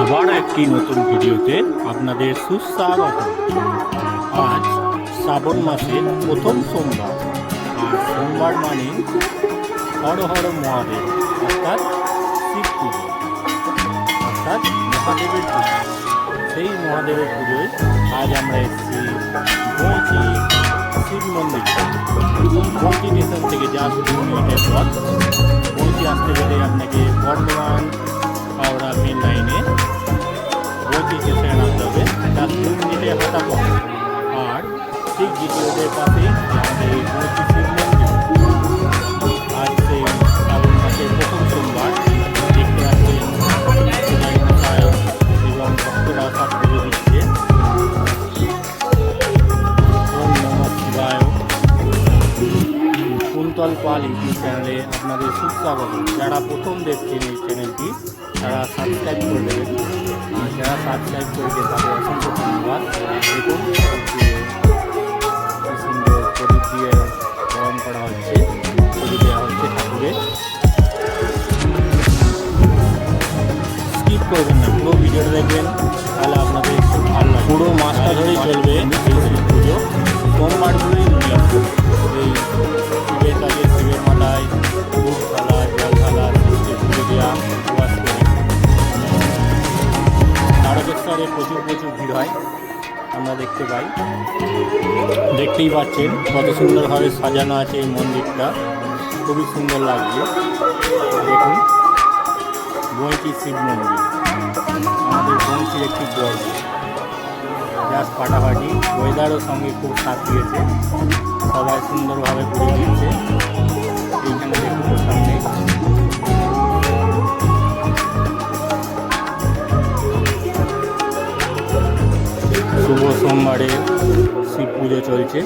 আবার একটি নতুন ভিডিওতে আপনাদের সুস্বাগত। আজ শ্রাবণ মাসের প্রথম সোমবার, আর সোমবার মানে হর হর মহাদেব, অর্থাৎ শিব পুজো, অর্থাৎ মহাদেবের পুজো। সেই মহাদেবের পুজোয় আজ আমরা এসেছি বইচি শিব মন্দির। বইচি স্টেশন থেকে জাস্ট দু মিনিটের পথ শিবায়। কুন্তল পাল ইউটিউব চ্যানেলে আপনাদের সুস্বাগত। যারা প্রথম দেখছেন এই চ্যানেলটি, তারা সাবস্ক্রাইব করে দেবেন। আর যারা সাবস্ক্রাইব করেছেন, তাদের অসংখ্য ধন্যবাদ। মাসটা ধরেই চলবে এই পুজো। সোমবারগুলোই নিয়ম এই শিবের কাজে, শিবের মালায় দুধ থালা জল শিবকে পুজো দেওয়া উপবাস করে। তারকেশ্বরে প্রচুর প্রচুর ভিড় হয়, আমরা দেখতে পাই। দেখতেই পাচ্ছেন কত সুন্দরভাবে সাজানো আছে এই মন্দিরটা। খুবই সুন্দর লাগছে। দেখুন, বইটি শিব মন্দির। আমাদের বংশীর একটি গর্ব পাটাপাটি ওয়েদারও সঙ্গে খুব সাথ দিয়েছে সবাই সুন্দরভাবে ঘুরে দেখুন সামনে। শুভ সোমবারে শিব পুজো চলছে।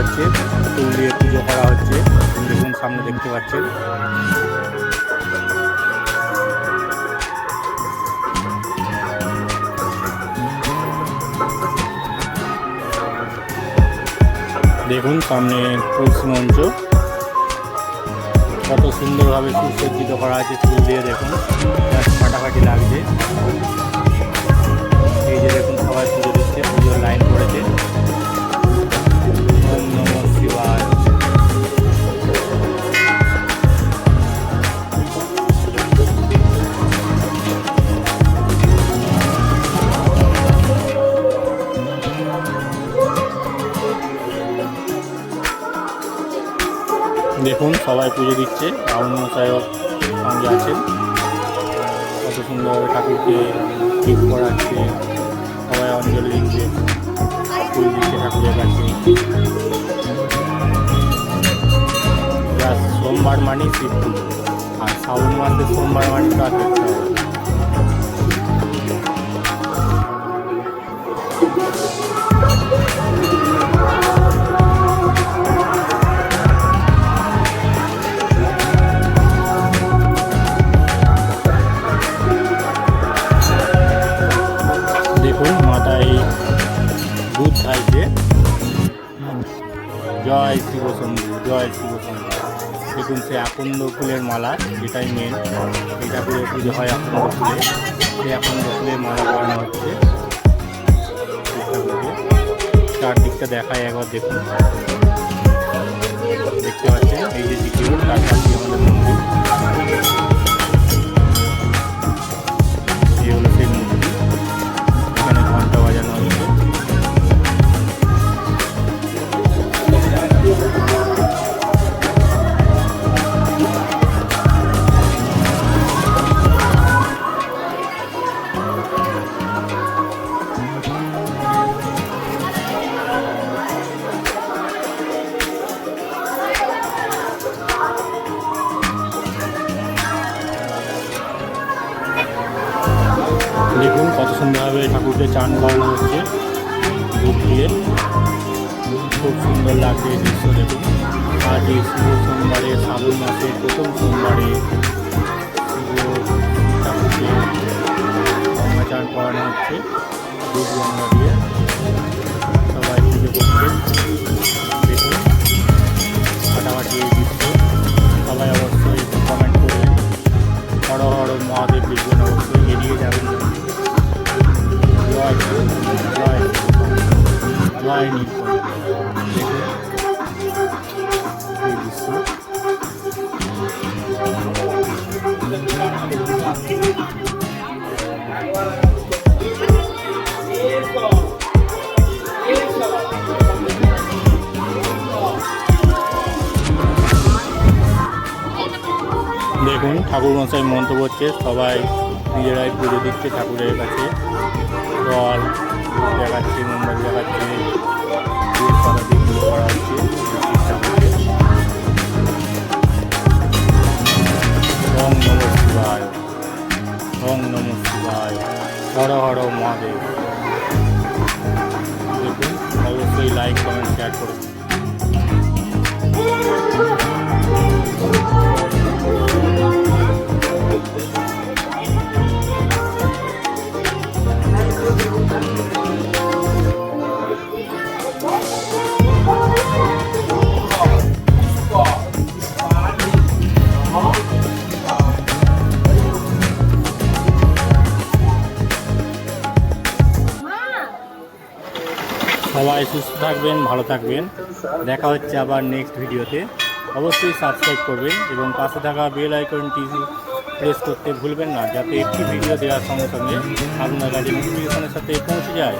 হচ্ছে ফুল দিয়ে পুজো করা হচ্ছে দেখুন সামনে দেখতে পাচ্ছেন। দেখুন, সামনে তুলসী মঞ্চ। কত সুন্দরভাবে সুসজ্জিত করা আছে ফুল দিয়ে দেখুন ফাটাফাটি লাগছে। দেখুন, সবাই পুজো দিচ্ছে। রাউন্ড সাহেব সঙ্গে আছেন। কত সুন্দরভাবে ঠাকুরকে ঠিক করাচ্ছে, সবাই অঞ্জলি দিচ্ছে, ফুল দিচ্ছে ঠাকুরের কাছে। সোমবার মানে শিব পুজো। আর শ্রাবণ মাসে সোমবার মানে তো আর দেখতে হবে জয় শিব শম্ভু জয় শিব শম্ভু দেখুন, সে আকন্দ ফুলের মালা যেটাই মেন এটা করে পুজো হয় আকন্দ ফুলে। সেই আকন্দ ফুলের মালা পরানো হচ্ছে। চারদিকটা দেখায় একবার দেখুন। দেখতে পাচ্ছেন, এই যে পাশে আমাদের মন্দির। দেখুন কত সুন্দরভাবে ঠাকুরকে চান করানো হচ্ছে। ধূপ দিয়ে। খুব সুন্দর লাগছে এই দৃশ্য দেখুন। আজ এই শুভ সোমবারে শ্রাবণ মাসের প্রথম সোমবারে ঠাকুরকে গঙ্গা চান করানো ধূপ গঙ্গা দিয়ে সবাই পুজো করছে। জয় দেখুন ঠাকুর মশাই মন্ত্র করছে সবাই নিজেরাই পুজো দিচ্ছে ঠাকুরের কাছে। জল দেখাচ্ছে, মোমবাতি দেখাচ্ছে হর হর মহাদেব। অবশ্যই লাইক কমেন্ট শেয়ার করুন। সবাই সুস্থ থাকবেন, ভালো থাকবেন। দেখা হচ্ছে আবার নেক্সট ভিডিওতে। অবশ্যই সাবস্ক্রাইব করবেন এবং পাশে থাকা বেল আইকনটি প্রেস করতে ভুলবেন না, যাতে একটি ভিডিও দেওয়ার সঙ্গে সঙ্গে আপনার কাছে নোটিফিকেশনের সাথে পৌঁছে যায়।